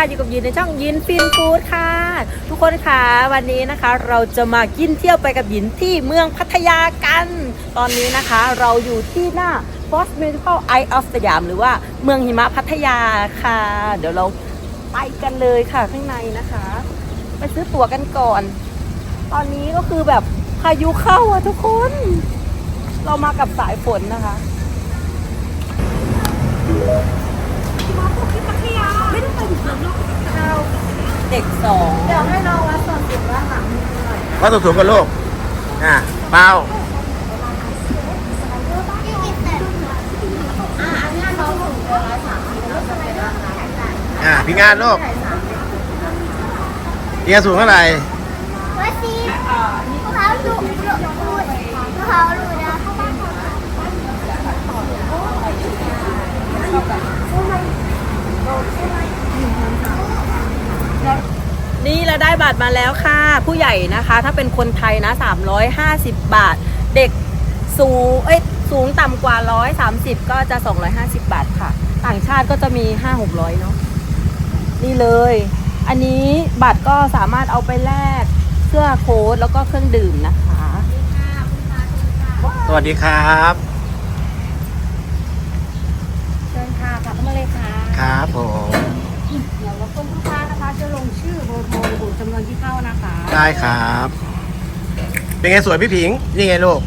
ค่ะอยู่กับยินในช่องยินฟินฟู้ดค่ะ ทุกคนค่ะวันนี้นะคะ เราจะมากินเที่ยวไปกับยินที่เมืองพัทยากัน ตอนนี้นะคะ เราอยู่ที่หน้า f o s Medical Eye of สยามหรือว่าเมืองหิมะพัทยาค่ะ เดี๋ยวเราไปกันเลยค่ะข้างในนะคะ ไปซื้อตั๋วกันก่อน ตอนนี้ก็คือแบบพายุเข้าอะทุกคน เรามากับสายฝนนะคะ เมืองนอกเราเด็กสองเดี๋ยวให้น้องวัดส่วนสูงด้าหลังนิดหน่อยวัดสูงๆกับโลกอะเปล่าอ่าอันสูงกินร้อยสามสิบแล้วจะเป็นราอะพี่งานโลกพี่งานสูงเท่าไหร่ว่าซีเขาดูดูดูพวกเขาดูนะ นี่เราได้บัตรมาแล้วค่ะ ผู้ใหญ่นะคะ ถ้าเป็นคนไทยนะ 350 บาท เด็กสูงเอ้ยสูงต่ำกว่า 130 ก็จะ 250 บาทค่ะ ต่างชาติก็จะมี 5-600 เนาะนี่เลย อันนี้บัตรก็สามารถเอาไปแลกเสื้อโค้ดแล้วก็เครื่องดื่มนะคะ สวัสดีครับ เชิญค่ะกลับเข้ามาเลย ค่ะครับผมเดี๋ยวรบกวนลูกค้านะคะจะลงชื่อเบอร์โทรระบุจำนวนที่เข้านะคะได้ครับ เป็นไงสวยพี่ผิงนี่ไงลูก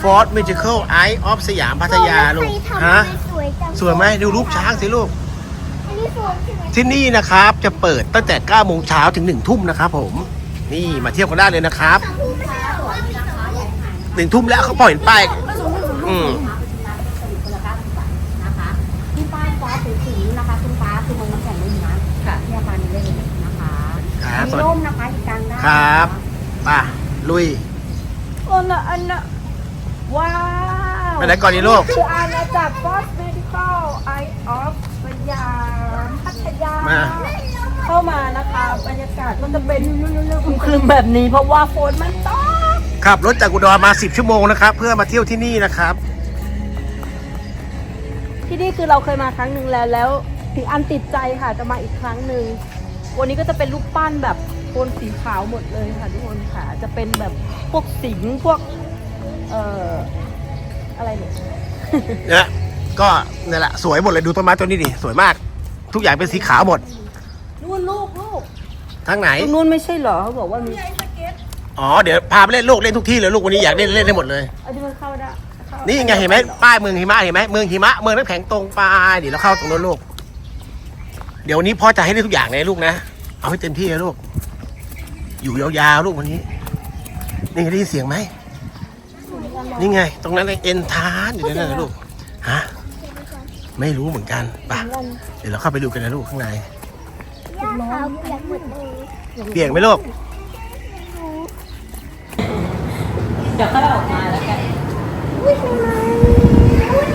Ford Magical Eye of สยามพัทยาลูกฮะสวยจังสวยไหมดูรูปช้างสิลูกอันนี้สวยใช่ไหมที่นี่นะครับจะเปิดตั้งแต่9โมงเช้าถึง1ทุ่มนะครับผมนี่มาเที่ยวกันได้เลยนะครับผู้ไม่ใช่สวยนะคะหนึ่งทุ่มแล้วเขาปล่อยเห็นป้ายอืม นะคะที่ป้ายฟ้าสีๆนะคะคุณฟ้าคือมันน้ำแข็งไม่มีน้ำ ค่ะ ที่อาคารนี้เลยนะคะ ครับ มี ส วัสดีร่มนะคะอีกกลางได้ครับป่ะลุย โอ้นะอันนะว้าวไปไหนก่อนดีลูก คืออาณาจักร Fox Medical Eye of สยามพัทยา มา เข้ามานะคะ บรรยากาศก็จะเป็นคลึมๆแบบนี้ เพราะว่าฝนมันตกขับรถจากอุดรมา 10 ชั่วโมงนะครับ เพื่อมาเที่ยวที่นี่นะครับ ที่นี่คือเราเคยมาครั้งหนึ่งแล้วแล้วถึงอันติดใจค่ะจะมาอีกครั้งหนึ่ง วันนี้ก็จะเป็นรูปปั้นแบบโทนสีขาวหมดเลยค่ะทุกคนค่ะ จะเป็นแบบพวกสิงห์พวก เอ่อ อะไรเนี่ยเนี่ยก็นี่นแหละสวยหมดเลยดูต้นไม้ต้นนี้ดิสวยมาก ทุกอย่างเป็นสีขาวหมดนู่นลูกลูกทั้งไหน ตรงนู้นไม่ใช่เหรอเขาบอกว่ามี อ๋อเดี๋ยวพาไปเล่นโลกเล่นทุกที่เลยลูกวันนี้อยากเล่นเล่นได้หมดเลย อันนี้มันเข้าได้เข้านี่ไงเห็นไหมป้ายเมืองหิมะเห็นไหมเมืองหิมะเมืองน้ำแข็งตรงไปเดี๋ยวเราเข้าตรงนู้นลูก เดี๋ยววันนี้พ่อจะให้ได้ทุกอย่างเลยลูกนะ เอาให้เต็มที่เลยลูก อยู่ยาวๆลูกวันนี้ นี่ได้ยินเสียงไหม นี่ไง ตรงนั้นไอ้เอ็นทานอยู่นั่นนะลูก ฮะ ไม่รู้เหมือนกันไป่ะ เดี๋ยวเราเข้าไปดูกันนะลูกข้างในย่าขาวเปียกหมดเลยเปียกไหมลูก เดี๋ยวค่อยออกมาแล้วกันอุ้ยทำไมอุ้ย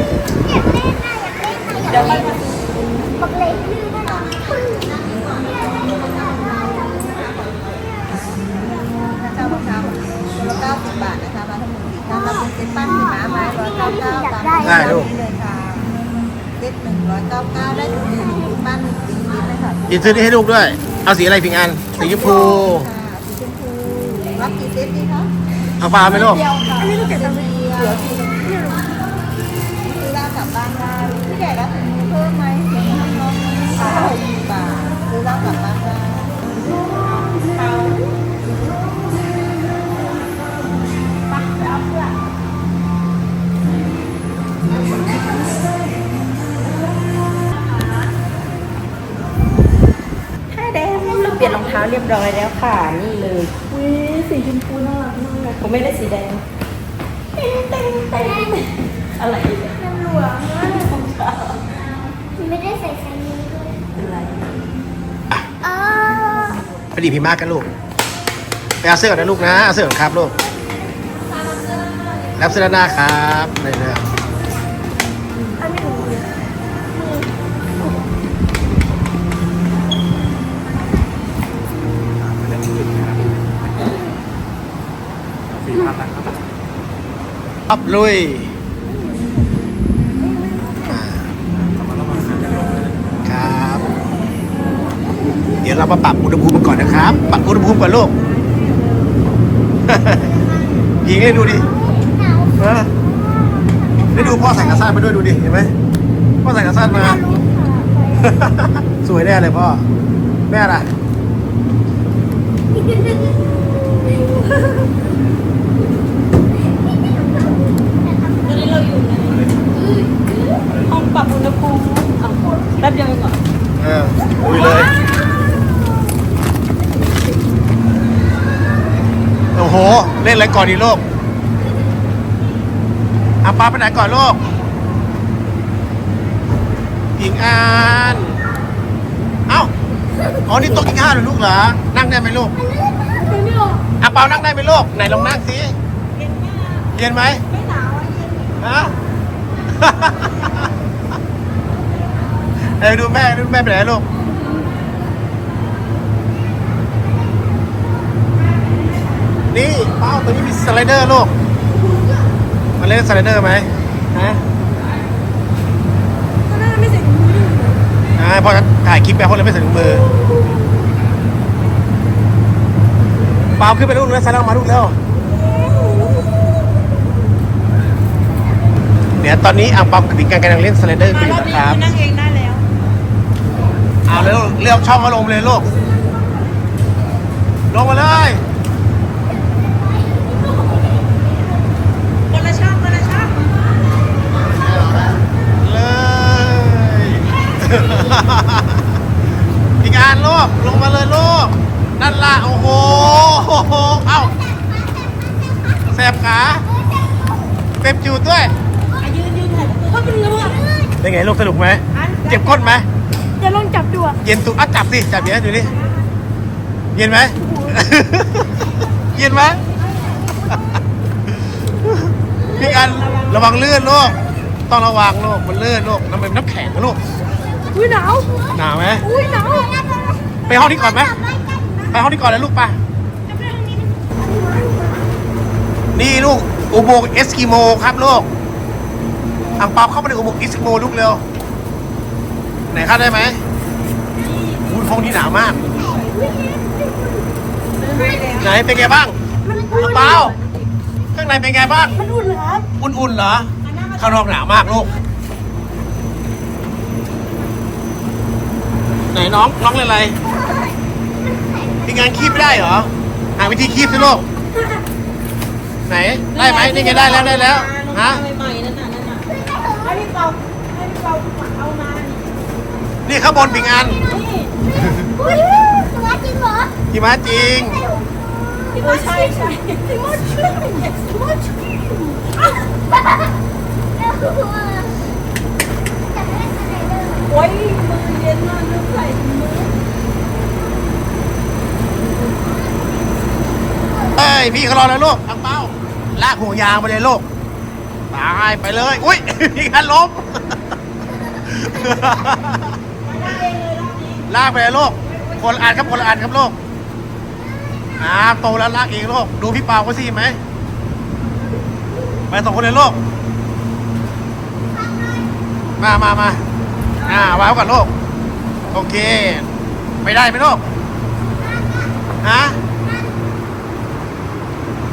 อยากเล่นนะอยากเล่นนะอยากเดี๋ยวค่เล่อยนมาบอกเลยชื่อได้หรอ เช้าเช้าคนละเก้าสิบบาทนะคะมาทั้ งหมดสี่ท่านรับเป็นเซ็ตปั้นหิมะไม้ร้อยเก้าเก้าตามได้ลูก เลยค่ะเซ็ตหนึ่งร้อยเก้าเก้าได้ถึงหนึ่งปั้นสีนี้เลยค่ะยินซื้อนี่ให้ลูกด้วย เอาสีอะไรพิงอัน สีชมพูค่ะสีชมพูรับกี่เซ็ตดีคะเอาฟ้าไหมลูก เดียวค่ะอันนี้ก็เก็บตังค์เดียวซื้อเหล้ากลับบ้านได้พี่ใหญ่รับถุงมือเพิ่มไหมเดี๋ยวให้น้องค่ะหกสิบบาทซื้อเหล้ากลับบ้าน เราเปลี่ยนรองเท้าเรียบร้อยแล้วค่ะ นี่เลยอุ้ยสีชมพูน่ารักมากเลยผมไม่ได้สีแดงเต็งเต็งเต็งอะไรเนี่ยน้ำหลวงนะไม่ได้ใส่ไซนี้ด้วยเป็นไรเออไปดีพิมพ์มากกันลูกไปเอาเสื้อก่อนนะลูกนะเอาเสื้อก่อนครับลูกรับเสื้อด้านหน้าครับเลยเลยอั อับลุยครับ เดี๋ยวเรามาปรับอุณหภูมิก่อนนะครับ ปรับอุณหภูมิก่อนลูกยิงให้ดูดิหนาวเออได้ดูพ่อใส่กระซ่านมาด้วยดูดิ เห็นไหมพ่อใส่กระซ่านมา สวยแน่เลยพ่อ แม่ล่ะ นี้เราอยู่ในห้องปรับอุณหภูมิอะแป๊บเดียวเองเหรอเออลุยเลย โอ้โห เล่นอะไรก่อนดีลูกอาปาไปไหนก่อนลูกหญิงอานเอ้า อ๋อ นี่โต๊ะกินข้าวเหรอลูกเหรอ นั่งได้ไหมลูกอาเปานั่งได้ไหมลูก ไหนลองนั่งสิเย็นไหม ฮะเอ้ดูแม่ดูแม่ไปไหนลูกนี่เป้าตัวนี้มีสไลเดอร์ลูกมาเล่นสไลเดอร์ไหมฮะก็น่าไม่ใส่ถุงมืออ่าพอถ่ายคลิปไปเพราะเลยไม่ใส่ถุงมือเปล่าขึ้นไปลูกแล้วสไลดอร์มาลูกแล้ว เดี๋ยวตอนนี้อ่างเปากับปิงกันกำลังเล่นสไลเดอร์กันอยู่นะครับนั่งเองได้แล้วเอาเร็วเลือกช่องมาลงเลยลูกลงมาเลยคนละช่องคนละช่องเลยอีกอันลูกลงมาเลยลูกนั่นละโอ้โหเอ้าแสบขาเต็มจูดด้วยอะยืนยื นถ่ายก็เป็นเรือเป็นไงลูกสนุกไหมเจ็บก้นไหมจะลองจับดูอะเย็นตุกอะจับสิจับเย็นดูนี่เย็นไหมเย็นไหมพี่อันระวังลื่นลูกต้องระวังลูกมันลื่นลูกน้ำเป็นน้ำแข็งนะลูกอุ้ยหนาวหนาวไหมอุ้ยหนาวไปห้องนี้ก่อนไหมไปห้องนี้ก่อนเลยลูกไปนี่ลูกอุโมงค์เอสกิโมครับลูก อังเปาเข้าไปในอุโมงค์เอสกิโมลูกเร็ว ไหนเข้าได้ไหมอุ้ยห้องนี้หนาวมาก ไหนเป็นไงบ้างอังเปาข้างในเป็นไงบ้าง มันอุ่นเหรอ อุ่นๆเหรอ ข้างนอกหนาวมากลูก ไหนน้องน้องเล่นอะไรมีงานคีบไม่ได้เหรอ หาวิธีคีบสิลูก ไหน ได้ไหมนี่ไงได้แล้วได้แล้ว ฮะ ใหม่ๆนั่นน่ะนั่นน่ะให้พี่เปาให้พี่เปาเอามา นี่นี่ข้างบนปิงอันอุ้ยตัวจริงเหรอหิมะจริงเออใช่ใช่สมุดชื่อสมุดชื่อจะเล่นอะไรเลยโอ้ยมือเย็นมากนึกใส่ถุงมือเอ้ยพี่เขารอแล้วลูกทางเป้าลากห่วงยางไปเลยลูกตายไปเลย อุ้ยพี่กันล้ม ลากไปเลยลูกคนละอันครับคนละอันครับลูกอ่าโตแล้วลากเองลูกดูพี่เปาเขาสิไหมไปสองคนเลยลูกมามามาอ่าวางไว้ก่อนลูกโอเค ไม่ได้ไหมลูกฮะ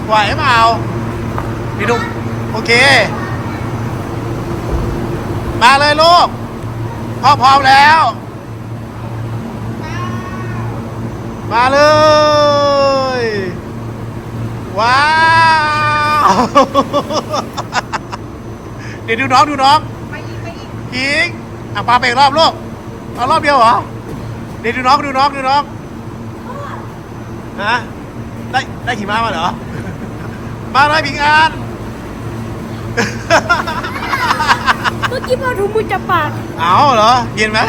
ไหวเปล่าพี่ดุโอเค มาเลยลูกพ่อพร้อมแล้ว มาเลย ว้าว เดี๋ยวดูน้องดูน้องอีกอะปาไปอีกรอบลูกเอารอบเดียวเหรอ เดี๋ยวดูน้องดูน้องดูน้องฮะได้ได้ขี่ม้ามาเหรอ มาเลยพิงอันเมื่อกี้พอถุงมือจับปาก เอาเหรอเย็นไหม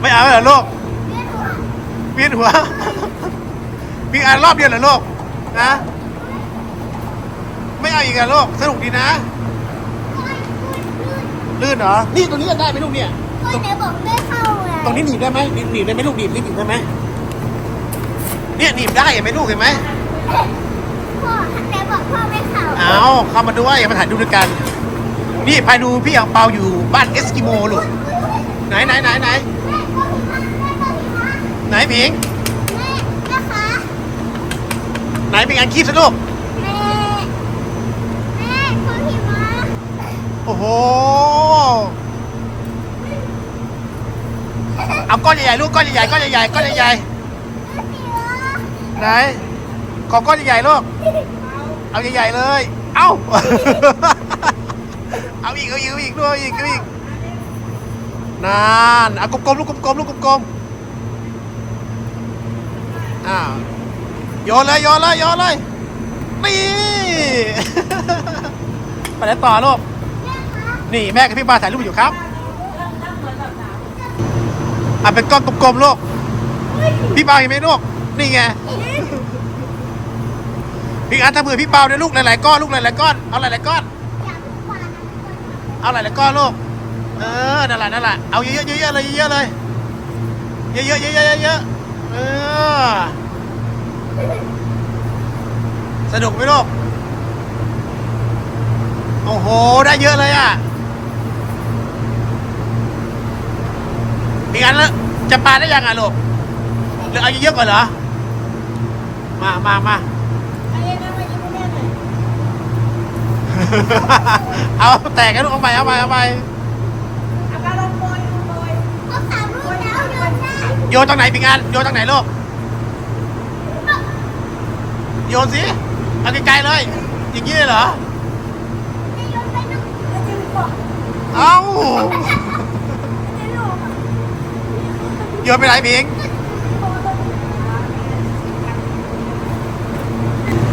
ไม่เอาเหรอลูกเวียนหัวพิงอันรอบเดียวเหรอโลกนะ ไม่เอาอีกเหรอลูกสนุกดีนะ ลื่นเหรอ นี่ตรงนี้จะได้ไหมลูกเนี่ย ก็ไหนบอกไม่เข้าไงตรงนี้หนีบได้ไหมหนีบหนีบได้ไหมลูกหนีบหนีบได้ไหมเนี่ยหนีบได้เห็นไหมลูกเห็นไหมพ่อไหนบอกพ่อไม่เข้าเอาเข้ามาด้วยมาถ่ายรูปด้วยกัน นี่พายดูพี่อ่างเปาอยู่บ้านเอสกิโมลูกไหนไหนไหนไหน ผิง แม่แม่คะไหนเป็นงานคีบสิลูก แม่แม่คนหิมะโอ้โห เอาก้อนใหญ่ๆลูกก้อนใหญ่ๆก้อนใหญ่ๆก้อนใหญ่ๆไหน ขอก้อนใหญ่ๆลูก เอาใหญ่ๆเลย เอ้า เอาอีกเอาอีกเอาอีกด้วยอีกเอาอีกนานเอากลมๆลูกกลมๆลูกกลมๆ อ้าวโยนเลยโยนเลยโยนเลยนี่ ไปไหนต่อลูกนี่แม่กับพี่ปาถ่ายรูปอยู่ครับอะเป็นก้อนกลมๆลูกพี่ปาเห็นไหมลูกนี่ไงพี่อันทำมือพี่เปาด้วยลูกหลายๆก้อนลูกหลายๆก้อนเอาหลายๆก้อนเอาหลายๆก้อนลูกเออนั่นแหละนั่นแหละเอาเยอะๆเยอะๆเลยเยอะๆเลยเยอะๆเยอะๆเยอะๆ เออ สนุกไหมลูก โอ้โห ได้เยอะเลยอะพี่อันแล้วจะปาได้ยังอะลูกหรือเอาเยอะๆก่อนเหรอ มามามาเอาแตกกันลูกเอาไปเอาไปเอาไป เอาสามลูกแล้วโยนได้ โยนตรงไหนปิงอันโยนตรงไหนลูกโยนสิเอาไกลๆเลยอย่างนี้เลยเหรอเอ้าโยนไปไหนปิง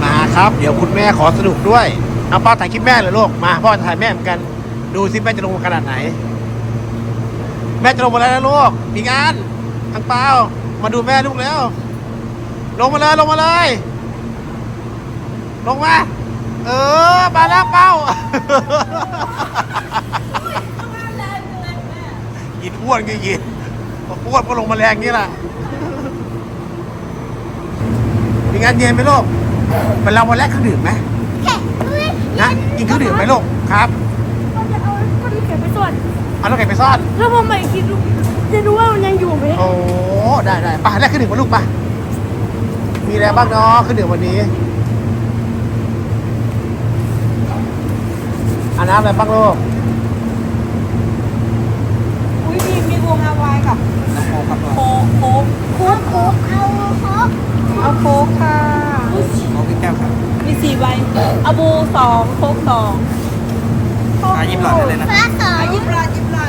มาครับเดี๋ยวคุณแม่ขอสนุกด้วยเอาพ่อถ่ายคลิปแม่เลยลูกมาพ่อถ่ายแม่เหมือนกัน ดูสิแม่จะลงมาขนาดไหน แม่จะลงมาแล้วนะลูกปิงอัน ทางเปล่ามาดูแม่ลูกแล้ว ลงมาเลยลงมาเลย ลงมา เออมาแล้วเป้ายินอ้วนก็ยินพออ้วนก็ลงมาแรงนี่แหละมีงานเย็นไหมลูกเป็นเราวันแรกเครื่องดื่มไหมแค่เฮ้ยนะกินเครื่องดื่มไหมลูกครับก็จะเอาก็ดีเก็บไปส่วน เอาแล้วไก่ไปซ่อน แล้วพอใหม่คิดดูจะรู้ว่ามันยังอยู่ไหมโอ้ได้ได้ไปแรกเครื่องดื่มมาลูกไปมีอะไรบ้างเนาะเครื่องดื่มวันนี้อันน้ำอะไรบ้างลูกอุ้ยมีมีวงฮาวายกับโค้กโค้กโค้กโค้กเอาโค้กเอาโค้กค่ะมีสี่ใบเอาบูสองโค้กสองฟ้าสองอะยิบลายิบลา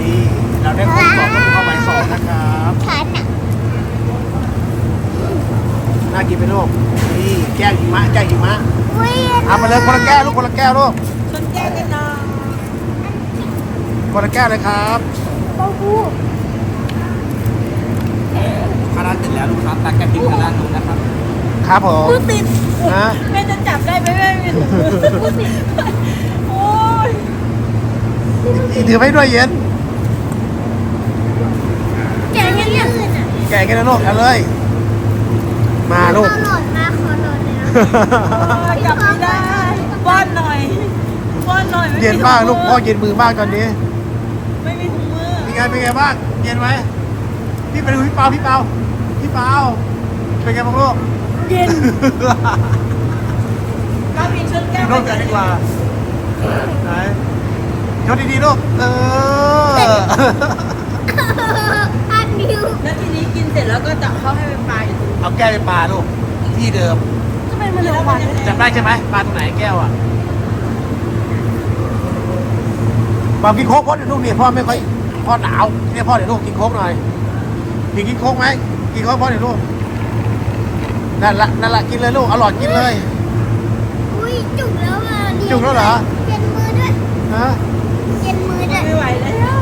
นี่เราได้คนสองแล้วเข้าหมายสองนะครับ ฉันอะ น่า กินไหมลูกนี่แก้วหิมะแก้วหิมะอุ้ยเอามาเลยคนละแก้วลูกคนละแก้วลูกชนแก้วกันนะคนละแก้วเลยครับเต้าหู้ถ้าร้านเสร็จแล้วลูกค้าตักแกะพริกทางด้านนู้นนะครับ ครับผมพูดติดนะแม่จะจับได้ไหมแม่ไม่รู้พูดติดโอ้ยถือไว้ด้วยเย็น แกะไม่ลื่นอะแกะกันนะลูกเอาเลย มาลูก ขอหล่นมาขอหล่นเลยนะจับไม่ได้ป้อนหน่อยป้อนหน่อยไม่มีเย็นมากลูกพ่อเย็นมือมากตอนนี้ ไม่มีถุงมือเป็นไงเป็นไงบ้างเย็นไหมพี่ไปดูพี่เปาพี่เปาพี่เปาเป็นไงบ้างลูกเย็นก็มีชนแก้วร่วมกันดีกว่าไหนยกดีๆลูกเอออั ก้วไปปลาลูกที่เดิมก็เป็นมันเหลือหวานเลยจำได้ใช่ไหมปลาตรงไหนแก้วอะปากินโค้กพ่อเดี๋ยวลูกเนี่ยพ่อไม่ค่อยพ่อหนาวเนี่ยพ่อเดี๋ยวลูกกินโค้กหน่อยมีกินโค้กไหมกินโค้กพ่อเดี๋ยวลูกนั่นละนั่นละกินเลยลูกอร่อยกินเลย อุ้ยจุกแล้วอะเรียนจุกแล้วเหรอ เย็นมือด้วยฮะเย็นมือด้วยไม่ไหวแล้ว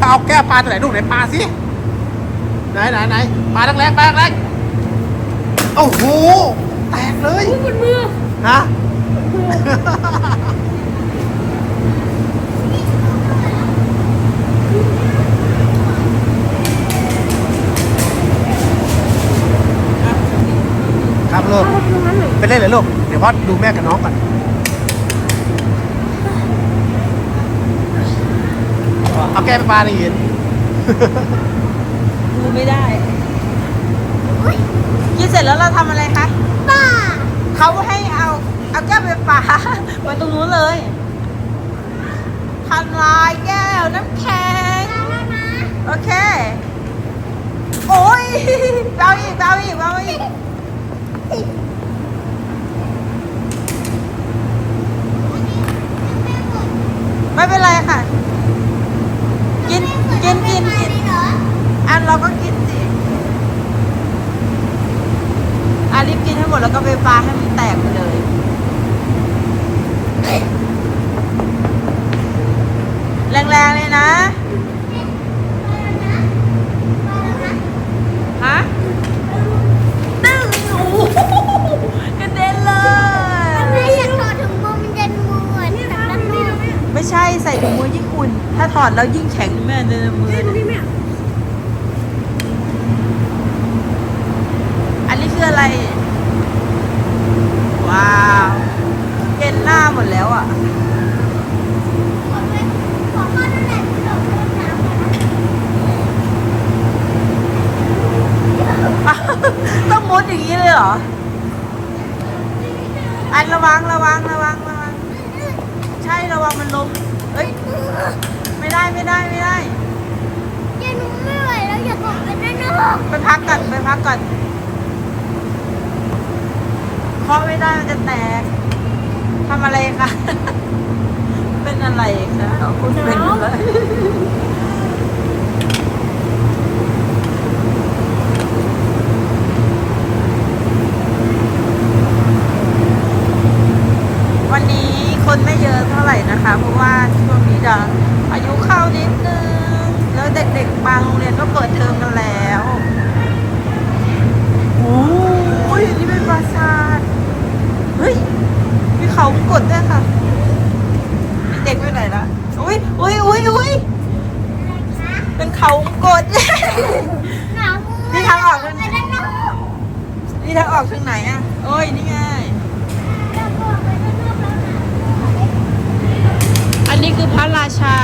เอาแก้วปลาตัวไหนลูกไหนปลาสิไหนไหนไหนปลาตั้งแรงปลาตั้งแรง โอ้โห แตกเลยมันมือฮะ ครับลูกเอาตรงนั้นหน่อยไปเล่นเลยลูก เดี๋ยวพ่อดูแม่กับน้องก่อน เอาแก้ไปปลาในหินดูไม่ได้ กินเสร็จแล้วเราทำอะไรคะป้าเขาให้เอาเอาแก้วไปปาไว้ตรงนู้นเลยทำลายแก้วน้ำแข็งแล้วนะโอเค โอ้ยเบาอีกเบาอีกเบาอีกไม่เป็นไรค่ะ กินกินกินกินเหรออันเราก็กินสิอารีบกินให้หมดแล้วก็ไปปาให้มันแตกไปเลย แรงๆเลยนะ ฮะ ตึ้งโอ้โหกระเด็นเลยแม่อยากถอดถุงมือมันจะมือเหมือนกับด้านนอกไม่ใช่ใส่ถุงมือยิ่งอุ่น ถ้าถอดแล้วยิ่งแข็งแม่ในมือดูดิแม่อันนี้คืออะไร ว้าวเย็นหน้าหมดแล้วอะขอข้อนั่นแหละที่เราเล่นน้ำต้องมุดอย่างนี้เลยเหรอ อันระวังระวังระวังระวัง ใช่ระวังมันล้มเอ้ย ไม่ได้ไม่ได้ไม่ได้เดี๋ยวหนูไม่ไหวแล้วอยากออกไปด้านนอกไปพักก่อนไปพักก่อน เคาะไม่ได้มันจะแตกทำอะไรคะ เป็นอะไรคะเอาคุณเป็นอะไรวันนี้คนไม่เยอะเท่าไหร่นะคะ เพราะว่าช่วงนี้จะอายุเข้านิดนึง แล้วเด็กๆบางโรงเรียนก็เปิดเทอมกันแล้ว โอ้ยนี่เป็นปราสาท เฮ้ย มีเขาวงกดด้วยค่ะ เด็กไปไหนละอุ้ยอุ้ยอุ้ยอุ้ยเป็นเขาวงกดหนาวมือนี่ทางออกทางไหนไปด้านนอกนี่ทางออกทางไหนอะ โอ้ย นี่ไงอยากออกไปด้านนอกแล้วนะอันนี้คือพระราชา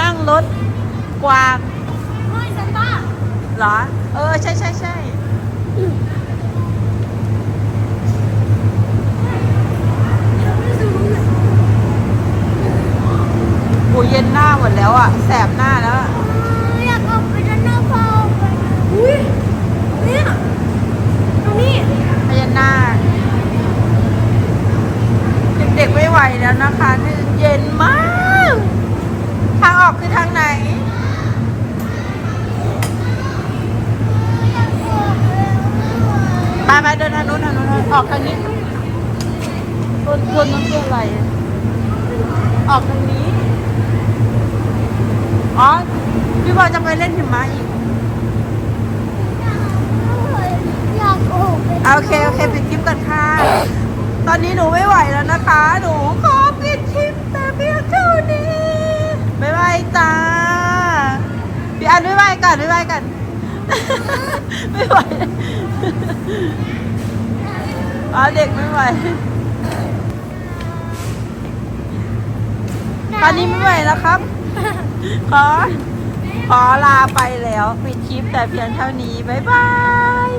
นั่งรถกวางเฮ้ยซันต้าเหรอ เออ ใช่ใช่ใช่ โอ้ยเย็นหน้าหมดแล้วอะ แสบหน้าแล้วอะอยากออกไปด้านนอกพอออกไปอุ้ยเนี่ยตรงนี้พญานาคเด็กๆไม่ไหวแล้วนะคะนี่เย็นมาก ทางออกคือทางไหนอยากออกแล้วไม่ไหวไปไปเดินทางนู้นทางนู้นออกทางนี้คนคนนั้นคืออะไร ออกทางนี้ อ๋อ พี่ บอยจะไปเล่นหิมะอีก อยากออกไปโอเคโอเคปิดคลิปก่อนค่ะ ตอนนี้หนูไม่ไหวแล้วนะคะ หนูขอปิดคลิปแต่เพียงเท่านี้ บ๊ายบายจ้า พี่อันบ๊ายบายกันบ๊ายบายกันไม่ไหวอ๋อเด็กไม่ไหว ตอนนี้ไม่ไหวแล้วครับ ขอ ขอลาไปแล้ว ปิดคลิปแต่เพียงเท่านี้ บ๊ายบาย